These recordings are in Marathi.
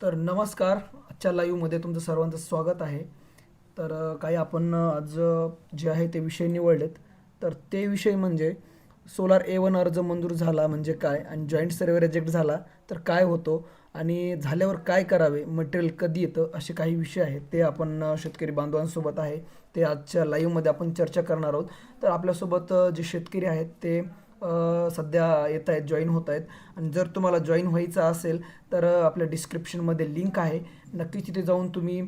तर नमस्कार. आजच्या लाईव्हमध्ये तुमचं सर्वांचं स्वागत आहे. तर काही आपण आज जे आहे ते विषय निवडलेत. तर ते विषय म्हणजे सोलार ए वन अर्ज मंजूर झाला म्हणजे काय? आणि जॉईंट सर्वे रिजेक्ट झाला तर काय होतो? आणि झाल्यावर काय करावे? मटेरियल कधी येतं? असे काही विषय आहेत. ते आपण शेतकरी बांधवांसोबत आहे. ते आजच्या लाईव्हमध्ये आपण चर्चा करणार आहोत. तर आपल्यासोबत जे शेतकरी आहेत ते सध्या येत आहेत जॉईन होत आहेत. आणि जर तुम्हाला जॉईन व्हायचं असेल तर आपल्या डिस्क्रिप्शनमध्ये लिंक आहे. नक्की तिथे जाऊन तुम्ही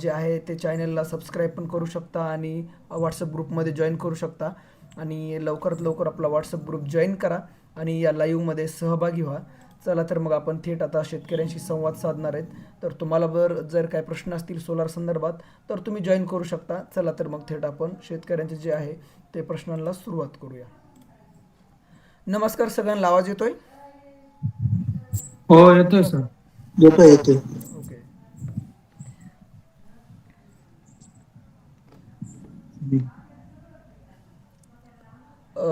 जे आहे ते चॅनलला सबस्क्राईब पण करू शकता आणि व्हॉट्सअप ग्रुपमध्ये जॉईन करू शकता. आणि लवकरात लवकर आपला व्हॉट्सअप ग्रुप जॉईन करा आणि या लाईव्हमध्ये सहभागी व्हा. चला तर मग आपण थेट आता शेतकऱ्यांशी संवाद साधणार आहेत. तर तुम्हाला बर जर काय प्रश्न असतील सोलार संदर्भात तर तुम्ही जॉईन करू शकता. चला तर मग थेट आपण शेतकऱ्यांचे जे आहे ते प्रश्नांना सुरुवात करूया. नमस्कार सगळ्यांना आवाज येतोय? हो येतोय सर. येतोय येतोय. ओके. अ,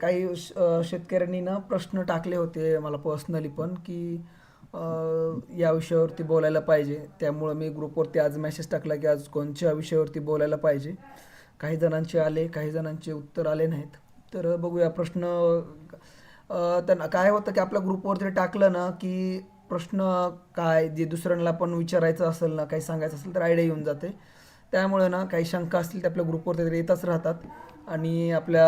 काही शेतकऱ्यांनी ना प्रश्न टाकले होते मला पर्सनली पण की अ, या विषयावरती बोलायला पाहिजे. त्यामुळं मी ग्रुपवरती आज मेसेज टाकला की आज कोणत्या विषयावरती बोलायला पाहिजे? काही जणांचे आले काही जणांचे उत्तर आले नाहीत. तर बघूया प्रश्न त्यांना काय होतं की आपल्या ग्रुपवरती टाकलं ना की प्रश्न काय जे दुसऱ्यांना पण विचारायचं असेल ना काही सांगायचं असेल तर आयडिया येऊन जाते. त्यामुळे ना काही शंका असतील ते आपल्या ग्रुपवरती तर येतच राहतात. आणि आपल्या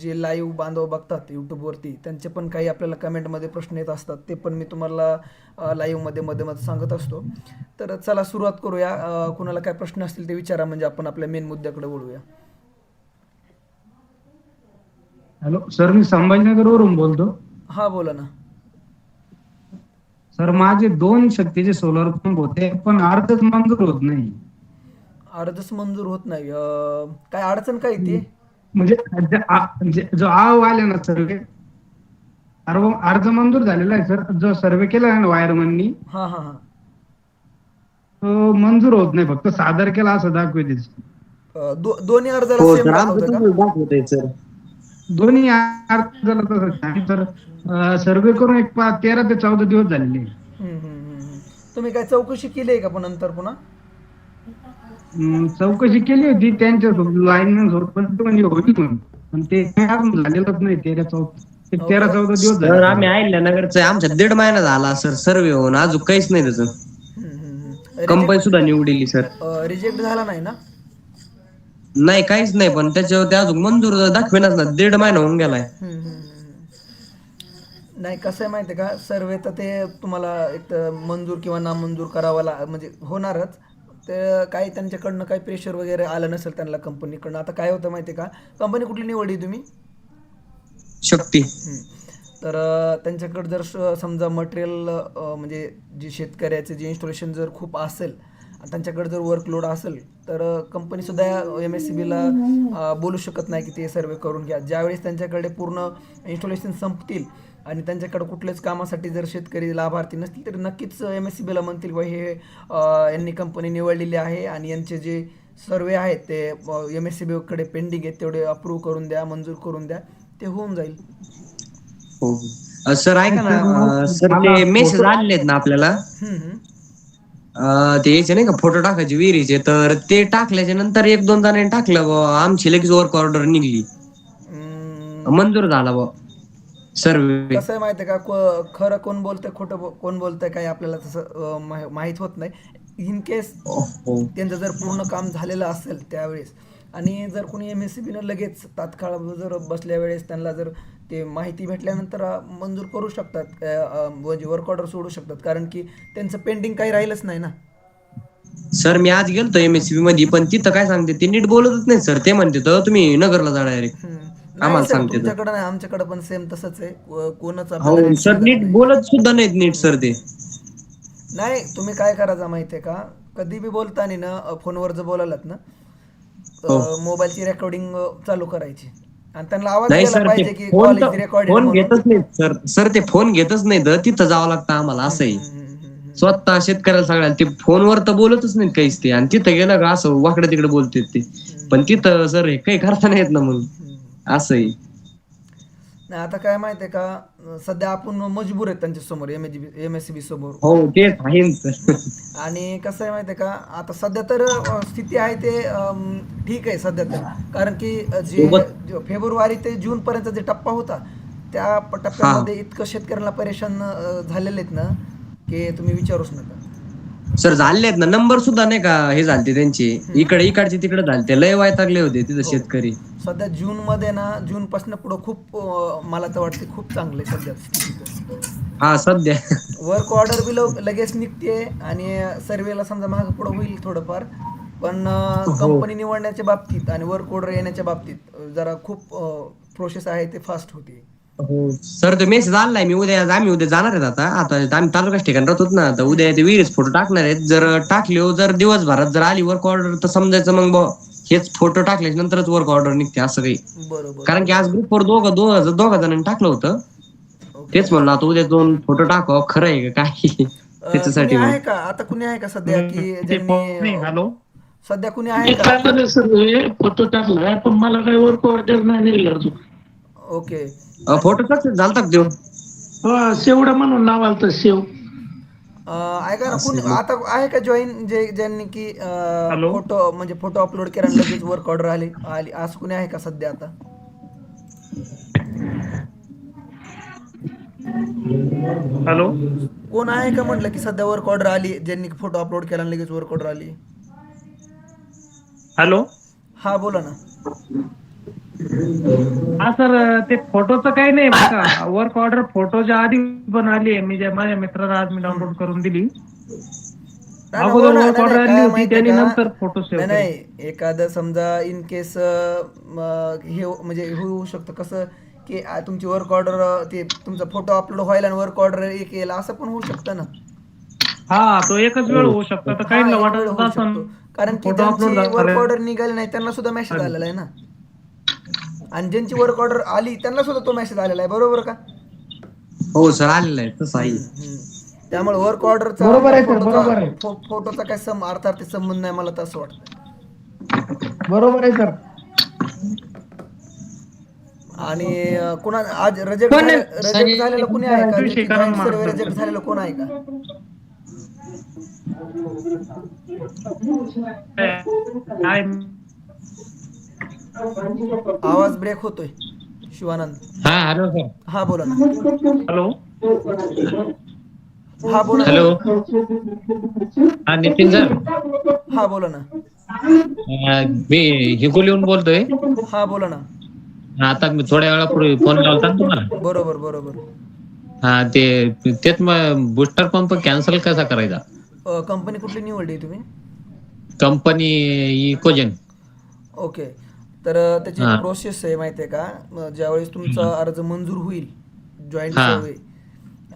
जे लाईव्ह बांधव बघतात यूट्यूबवरती त्यांचे पण काही आपल्याला कमेंटमध्ये प्रश्न येत असतात. ते पण मी तुम्हाला लाईव्हमध्ये मध्ये मध्ये सांगत असतो. तर चला सुरुवात करूया. कुणाला काय प्रश्न असतील ते विचारा. म्हणजे आपण आपल्या मेन मुद्द्याकडे वळूया. हॅलो सर मी संभाजीनगरवरून बोलतो. हां बोला ना. सर माझे दोन शक्तीचे सोलर पंप होते पण अर्धच मंजूर होत नाही. अर्जच मंजूर होत नाही. अ, काय अडचण काय येते म्हणजे जे आ- जे- जो आव आले ना सर्वे अर्व- अर्ज मंजूर झालेला आहे सर. जो सर्वे केला आहे ना वायरमननी हां हां हां. तो मंजूर होत नाही फक्त सादर केला असं दाखवते अ, दो दोन्ही अर्जाला हो सेम सर दाखवतं आमचं का? तसंच दाखवतंय सर. दोन्ही अर्जाला तसंच आहे. तर सर्वे करून एक पा- तेरा ते चौदा दिवस झालेले. तुम्ही काय चौकशी केली आहे का पण नंतर पुन्हा? चौकशी केली होती. त्यांच्या लाईन सोबत पण ते म्हणजे होईल म्हणून. पण ते काय अजून झालेलंच नाही तेरा चौदा ते तेरा चौदा दिवस झाले. आम्ही अहिल्यानगरचं आमच्या दीड महिना झाला सर सर्वे होऊन. अजून काहीच नाही त्याचं. कंपनी सुद्धा निवडली सर. रिजेक्ट झाला नाही ना? नाही काहीच नाही पण त्याच्यावरती अजून मंजूर दाखवेनाच ना दीड महिना होऊन गेलाय. नाही कसं आहे माहिती आहे का सर्वे तर ते तुम्हाला एक तर मंजूर किंवा नामंजूर करावा ला म्हणजे होणारच. ते काही त्यांच्याकडनं काही प्रेशर वगैरे आलं नसेल त्यांना कंपनीकडनं आता काय होतं माहिती आहे का कंपनी कुठली निवडली तुम्ही? शक्ती. हम्म. तर अ, त्यांच्याकडे जर स- समजा मटेरियल म्हणजे जे शेतकऱ्याचे जे इन्स्टॉलेशन जर खूप असेल त्यांच्याकडे जर वर्कलोड असेल तर कंपनीसुद्धा एम एस सी बीला बोलू शकत नाही की ते सर्वे करून घ्या. ज्यावेळेस त्यांच्याकडे पूर्ण इन्स्टॉलेशन संपतील आणि त्यांच्याकडे कुठल्याच कामासाठी जर शेतकरी लाभार्थी नसतील तर नक्कीच एम एस सी बीला म्हणतील बा हे यांनी कंपनी निवडलेली आहे आणि यांचे जे सर्वे आहेत ते एम एस सी बीकडे पेंडिंग आहेत तेवढे अप्रूव्ह करून द्या मंजूर करून द्या. ते होऊन जाईल. हो. सर ऐका ना सर ते मेसेज आलेले आहेत ना आपल्याला? ते यायचे नाही का फोटो टाकायचे विहिरीचे. तर ते टाकल्याच्या नंतर एक दोन जणांनी टाकलं बुवा, आमची लगेच वर्क ऑर्डर निघली. मंजूर झाला बुवा. सर्वे. कसं आहे माहिती आहे का को- खरं कोण बोलतंय खोटं बो- कोण बोलतंय काही आपल्याला तसं अं, माहि- माहीत होत नाही. इन केस हो. त्यांचं जर पूर्ण काम झालेलं असेल त्यावेळेस आणि जर कोणी एम एस सी बीनं लगेच तात्काळ जर बसल्या वेळेस त्यांना जर ते माहिती भेटल्यानंतर मंजूर करू शकतात म्हणजे वर्क ऑर्डर सोडू शकतात कारण की त्यांचं पेंडिंग काही राहिलंच नाही ना सर मी आज गेलतो एमएसबी मध्ये पण तिथं काय सांगते ते नीट बोलतच नाही सर ते म्हणते तर तुम्ही नगरला जा डायरेक्ट. आम्हाला सांगते तर. तुमच्याकडं नाही आमच्याकडं पण सेम तसंच आहे कोणच हो सर नीट. बोलत सुद्धा नाहीत नीट सर ते नाही तुम्ही काय करायचं माहिती आहे का कधी बी बोलताना ना फोनवर जर बोलायलात ना मोबाईलची रेकॉर्डिंग चालू करायची. आणि त्यांना आवाज नाही सर पाहिजे ते की फोन घेतच नाहीत सर. सर ते फोन घेतच नाही तर तिथं जावं लागतं आम्हाला असंही. स्वतः शेतकऱ्याला सगळ्याला ते फोनवर तर बोलतच नाहीत काहीच ते. आणि तिथं गेलं का असं वाकडे तिकडे बोलतात ते. पण तिथं सर हे काही करता नाही येत ना म्हणून. असंही नाही आता काय माहिती आहे का सध्या आपण मजबूर आहेत त्यांच्यासमोर M M S C B समोर. हो आहे. आणि कसं आहे माहिती आहे का आता सध्या तर अं, स्थिती आहे ते ठीक आहे सध्या तर. कारण की जे जे फेब्रुवारी ते जून पर्यंत जे टप्पा होता त्या प- टप्प्यामध्ये इतकं शेतकऱ्यांना परेशान अं, झालेले आहेत ना की तुम्ही विचारूच नका. सर झाले आहेत ना. नंबर सुद्धा नाही का हे झालते त्यांचे. इकडे इकडचे तिकडे झालते. लय वैतागले होते तिथं शेतकरी. सध्या जून मध्ये ना जून पासून पुढं खूप अं, मला तर वाटते खूप चांगलं आहे सध्या. हा सध्या. वर्क ऑर्डर बी लव- लगेच निघते आणि सर्वेला समजा महाग पुढं होईल थोडंफार. पण कंपनी निवडण्याच्या बाबतीत आणि वर्क ऑर्डर येण्याच्या बाबतीत अं, जरा खूप प्रोसेस आहे ते फास्ट होते. सर तो मेसेज आणलाय मी उद्या आम्ही उद्या जाणार आहेत आता. आता आम्ही तालुक्याच ठिकाणी राहतो ना तर उद्या ते विहिरीच फोटो टाकणार आहेत. जर टाकले हो, जर दिवसभरात जर आली वर्क ऑर्डर तर समजायचं मग बुवा, हेच फोटो टाकल्याच्या नंतरच वर्क ऑर्डर निघते असं काही. बरोबर. कारण की आज ग्रुपवर दोघं दोघं दोघा जणांनी टाकलं होतं. तेच म्हणलं आता उद्या दोन फोटो टाकावं. खरं आहे का काय अं, त्याच्यासाठी कुणी मग. आहे का? आता कुणी आहे का सध्या की ज्यांनी हॅलो. सध्या कुणी आहे का? सर फोटो टाकला. पण मला काही वर्क ऑर्डर नाही अजून. ओके. फोटो कसं झालता का देऊ हा, शेवडा म्हणून नाव आलं शेव अं, ऐका ना कुणी आता आहे का जॉईन जे ज्यांनी की अं, फोटो म्हणजे फोटो अपलोड केला आणि लगेच वर्क ऑर्डर आली आली असं कुणी आहे का सध्या आता? हॅलो कोण आहे का म्हटलं की सध्या वर्क ऑर्डर आली ज्यांनी फोटो अपलोड केला आणि लगेच वर्क ऑर्डर आली? हॅलो हा बोला ना. हा सर ते फोटोचं काही नाही बघा वर्क ऑर्डर फोटोच्या आधी पण आली आहे. मी जे माझ्या मित्राला आज मी डाउनलोड करून दिली. नाही, अगोदर नाही, order नाही, आली काय होती, त्यांनी का? नंतर save नाही नाही. एखादं समजा इन केस हे हो- म्हणजे हे होऊ शकतं. कसं की आ, तुमची वर्क ऑर्डर ते तुमचा फोटो अपलोड व्हायला आणि वर्क ऑर्डर एक येईल असं पण होऊ शकतं ना? हा तो एकच वेळ होऊ शकतो. तर काही एक वेळ वाटत होऊ असन शकतो. कारण की फोटो अपलोड ज्यांची वर्क झाले ऑर्डर निघाली नाही त्यांना सुद्धा मेसेज आलेला आहे ना? आणि ज्यांची वर्क ऑर्डर आली त्यांना सुद्धा तो मेसेज आलेला आहे. बरोबर का? हो सर आलेलं आहे. तसं आहे. हम्म. त्यामुळे वर्क ऑर्डरचा बरोबर आहे, sir, बरोबर आहे. फोटोचा काय सम अर्थार्थी संबंध नाही मला तर असं वाटतं. बरोबर आहे सर आणि अं, कुणा आज रिजेक्ट रिजेक्ट झालेलं कोणी आहे का? सर्वे रिजेक्ट झालेलं कोण आहे का? काय? आवाज ब्रेक होतोय. शिवानंद. हा हॅलो सर हा बोला ना. हॅलो हा बोला. ना. हॅलो हा नितीन सर हा बोला ना. अं, मी हिगोली येऊन बोलतोय. हा बोला ना. आता मी थोड्या वेळापूर्वी फोन लावता ना तुम्हाला. बरोबर बरोबर. हा ते तेच मग बुस्टर पंप कॅन्सल कसा करायचा? कंपनी कुठली निवडली तुम्ही? कंपनी इकोजन ओके तर त्याची हा. प्रोसेस आहे माहिती आहे का म, ज्यावेळेस तुमचा अर्ज मंजूर होईल जॉईंट हा. सर्वे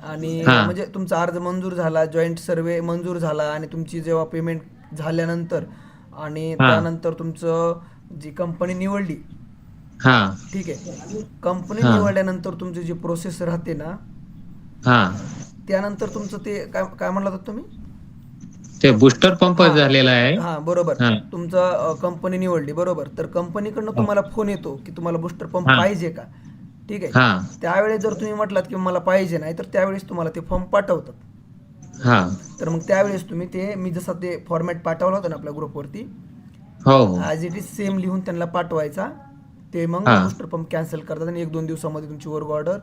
आणि हा. म्हणजे तुमचा अर्ज मंजूर झाला जॉईंट सर्वे मंजूर झाला आणि तुमची जेव्हा पेमेंट झाल्यानंतर आणि हा. त्यानंतर तुमचं जी कंपनी निवडली हा ठीक आहे कंपनी हा. निवडल्यानंतर तुमची जी प्रोसेस राहते ना हा त्यानंतर तुमचं ते काय काय म्हणला होता तुम्ही ते बुस्टर पंप हा. झालेला आहे. हा बरोबर. हा. तुमचा कंपनी निवडली बरोबर. तर कंपनीकडनं तुम्हाला फोन येतो की तुम्हाला बुस्टर पंप हा. पाहिजे का? ठीक आहे? हा. त्यावेळेस जर तुम्ही म्हटलात की मला पाहिजे नाही तर त्यावेळेस तुम्हाला ते फॉर्म पाठवतात. हा. तर मग त्यावेळेस तुम्ही ते मी जसं ते फॉर्मॅट पाठवला होता ना आपल्या ग्रुपवरती हो हो. ॲज इट इज सेम लिहून त्यांना पाठवायचा. ते मग. बुस्टर पंप कॅन्सल करतात आणि एक दोन दिवसामध्ये तुमची वर्क ऑर्डर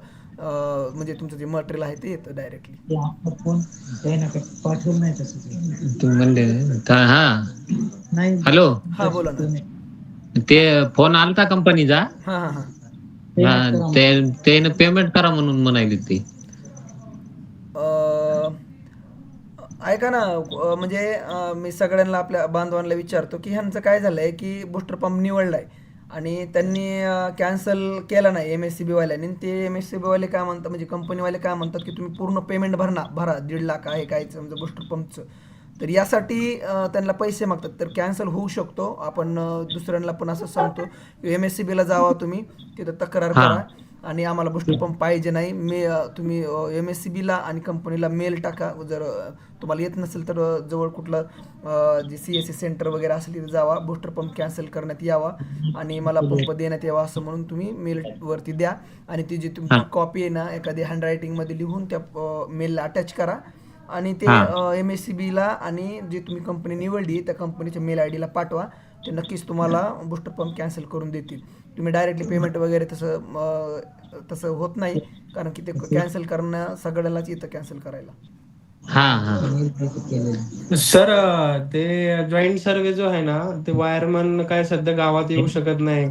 म्हणजे तुमचं जे मटेरियल आहे ते येतं डायरेक्टली तुम्ही म्हणले का- हा. हॅलो. हा बोला ना. ते फोन आलता कंपनीचा हा हा हा. हा, ते त्याने पेमेंट करा म्हणून म्हणायली ती. अं, ऐका ना अं, म्हणजे अं, मी सगळ्यांना आपल्या बांधवांना विचारतो की ह्यांचं काय झालंय की बुस्टर पंप निवडलाय. आणि त्यांनी कॅन्सल केला नाही एम एस सी बी वाल्यांनी आणि ते एम एस सी बी वाले काय म्हणतात म्हणजे कंपनीवाले काय म्हणतात की तुम्ही पूर्ण पेमेंट भरणा भरा. दीड लाख आहे काय समजा बुस्टर पंपचं तर यासाठी त्यांना पैसे मागतात. तर कॅन्सल होऊ शकतो. आपण दुसऱ्यांना पण असं सांगतो. एम एस सी बीला जावा तुम्ही. तिथं तक्रार. करा. आणि आम्हाला बुस्टर पंप पाहिजे नाही. मे तुम्ही एम एस सी बीला आणि कंपनीला मेल टाका. जर तुम्हाला येत नसेल तर जवळ कुठलं जे सी एस सी सेंटर वगैरे असेल तिथे जावा. बुस्टर पंप कॅन्सल करण्यात यावा. आणि मला पंप देण्यात यावा असं म्हणून तुम्ही मेलवरती द्या. आणि ती जी तुमची कॉपी आहे ना एखादी हँडरायटिंगमध्ये लिहून त्या मेलला अटॅच करा. आणि ते एम एस सी बीला आणि जे तुम्ही कंपनी निवडली त्या कंपनीच्या मेल आय डीला पाठवा. ते नक्कीच तुम्हाला बुस्टर पंप कॅन्सल करून देतील. तुम्ही डायरेक्टली पेमेंट वगैरे तसं तसं होत नाही कारण की ते कॅन्सल करणं सगळ्यालाच येतं कॅन्सल करायला. हा हा. सर ते जॉईंट सर्वे जो आहे ना ते वायरमन काय सध्या गावात येऊ शकत नाही.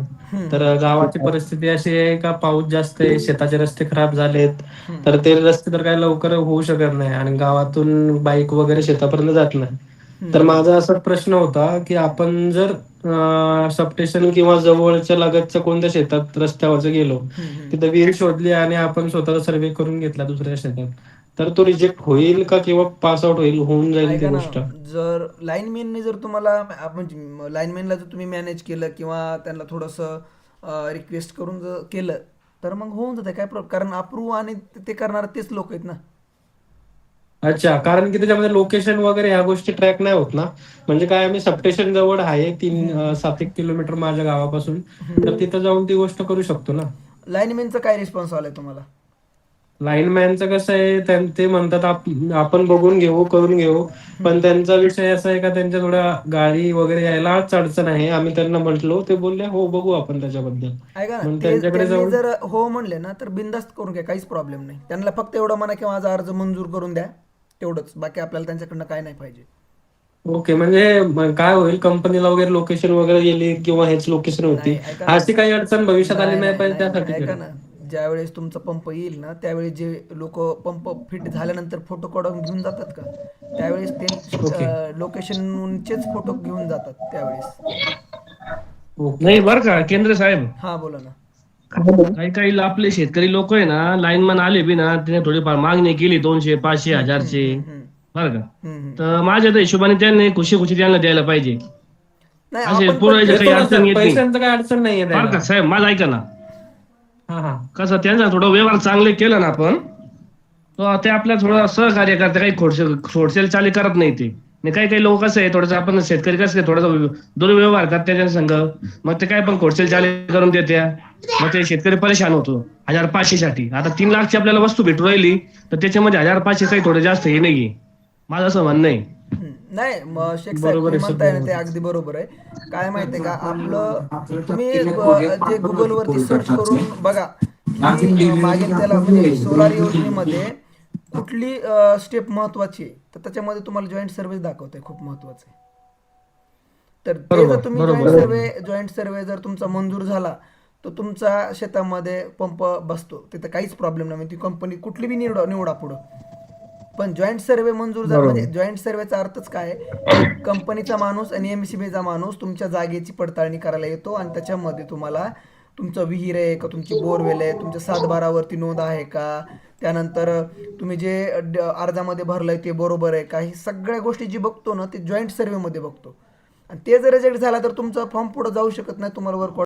तर गावाची परिस्थिती अशी आहे का पाऊस जास्त आहे शेताचे रस्ते खराब झालेत तर ते रस्ते तर काय लवकर होऊ शकत नाही आणि गावातून बाईक वगैरे शेतापर्यंत जात नाही. तर माझा असा प्रश्न होता की आपण जर सबस्टेशन किंवा जवळच्या लगतच्या कोणत्या शेतात रस्त्यावरच गेलो तिथं विहीर शोधली आणि आपण स्वतःचा सर्वे करून घेतला दुसऱ्या शेतात तर तो रिजेक्ट होईल का किंवा पास आउट होईल होऊन जाईल ती गोष्ट? जर लाईनमॅनने जर तुम्हाला आप- म्हणजे लाईनमॅनला जर तुम्ही मॅनेज केलं किंवा त्यांना थोडंसं रिक्वेस्ट करून जर केलं तर मग होऊन जाते. काय कारण अप्रूव्ह आणि ते करणार तेच लोक आहेत ना. अच्छा कारण की त्याच्यामध्ये लोकेशन वगैरे ह्या गोष्टी ट्रॅक नाही होत ना. म्हणजे काय आम्ही सबस्टेशन जवळ आहे तीन अं, सात एक किलोमीटर माझ्या गावापासून. तर तिथं जाऊन ती गोष्ट करू शकतो ना. लाईनमॅनचा काय रिस्पॉन्स आलाय तुम्हाला? लाईनमॅनचं कसं आहे त्यां- ते म्हणतात आप- आपण बघून घेऊ करून घेऊ. पण त्यांचा विषय असा आहे का त्यांच्या थोड्या गाडी वगैरे यायलाच अडचण आहे. आम्ही त्यांना म्हटलो ते बोलले हो बघू आपण त्याच्याबद्दल. ऐका ना? मग ते त्यांच्याकडे त्यांनी जाऊन जर हो म्हणले ना तर बिंदास्त करून घ्या काहीच प्रॉब्लेम नाही. त्यांना फक्त एवढं म्हणा की माझा अर्ज मंजूर करून द्या. तेवढंच. बाकी आपल्याला त्यांच्याकडनं काय नाही पाहिजे. ओके म्हणजे म- काय होईल कंपनीला वगैरे लोकेशन वगैरे गेली किंवा हेच लोकेशन होती नाही, ऐका ना. अशी काही अडचण भविष्यात आली नाही, पाहिजे नाही, त्यासाठी ऐका ना. ज्यावेळेस तुमचा पंप येईल ना त्यावेळेस जे लोक पंप फिट झाल्यानंतर फोटो काढून घेऊन जातात का? त्यावेळेस ते लोकेशनचेच फोटो घेऊन जातात त्यावेळेस. नाही बरं का केंद्र साहेब. हा बोला ना. काही काही आपले शेतकरी लोक आहे ना लाईनमन आले बी ना तिने थोडीफार मागणी केली दोनशे पाचशे हजारचे बरं का. तर माझ्या तर हिशोबाने त्यांनी खुशी खुशी त्यांना द्यायला पाहिजे. नाही असे पुरायचे काही अडचण येत नाही. बरं का. साहेब माझं ऐका ना. हा हा. कसं त्यांचा थोडं व्यवहार चांगले केलं ना आपण ते आपल्याला थोडं सहकार्य करते काही खोडसेल खोडसेल चाली करत नाही ते. काही काही लोक कसं आहे थोडंसं आपण शेतकरी कसं आहे थोडासा दुर्व्यवहार करतात त्याच्या संघ. मग ते काय पण खोडसेल चाली करून देत्या. मग ते शेतकरी परेशान होतो. हजार पाचशे साठी आता तीन लाखची आपल्याला वस्तू भेटू राहिली तर त्याच्यामध्ये हजार पाचशे काही थोडं जास्त हे नाहीये. माझं असं म्हणणं आहे. नाही मग शेख म्हणताय ना ते अगदी बरोबर आहे. काय माहितीये का आपलं तुम्ही जे गुगल वरती सर्च करून बघा मागील त्याला म्हणजे सोलार योजनेमध्ये कुठली स्टेप महत्वाची आहे तर त्याच्यामध्ये तुम्हाला जॉईंट सर्व्हिस दाखवते खूप महत्वाचं आहे. तर ते जर तुम्ही जॉईंट सर्वे जॉईंट सर्वे जर तुमचा मंजूर झाला तर तुमचा शेतामध्ये पंप बसतो तिथं काहीच प्रॉब्लेम नाही म्हणजे ती कंपनी कुठली बी निवडा निवडा पुढं. पण जॉईंट सर्वे मंजूर झाला म्हणजे जॉईंट सर्वेचा अर्थच काय? कंपनीचा माणूस आणि एमसीबीचा माणूस तुमच्या जागेची पडताळणी करायला येतो आणि त्याच्यामध्ये तुम्हाला तुमचं विहीर आहे का? तुमची बोरवेल आहे? तुमच्या सातबारावरती नोंद आहे का? त्यानंतर तुम्ही जे अर्जामध्ये भरलंय ते बरोबर आहे का? ही सगळ्या गोष्टी जी बघतो ना ते जॉईंट सर्वेमध्ये बघतो. आणि ते जर रिजेक्ट झाला तर तुमचा फॉर्म पुढे जाऊ शकत नाही तुम्हाला वर्क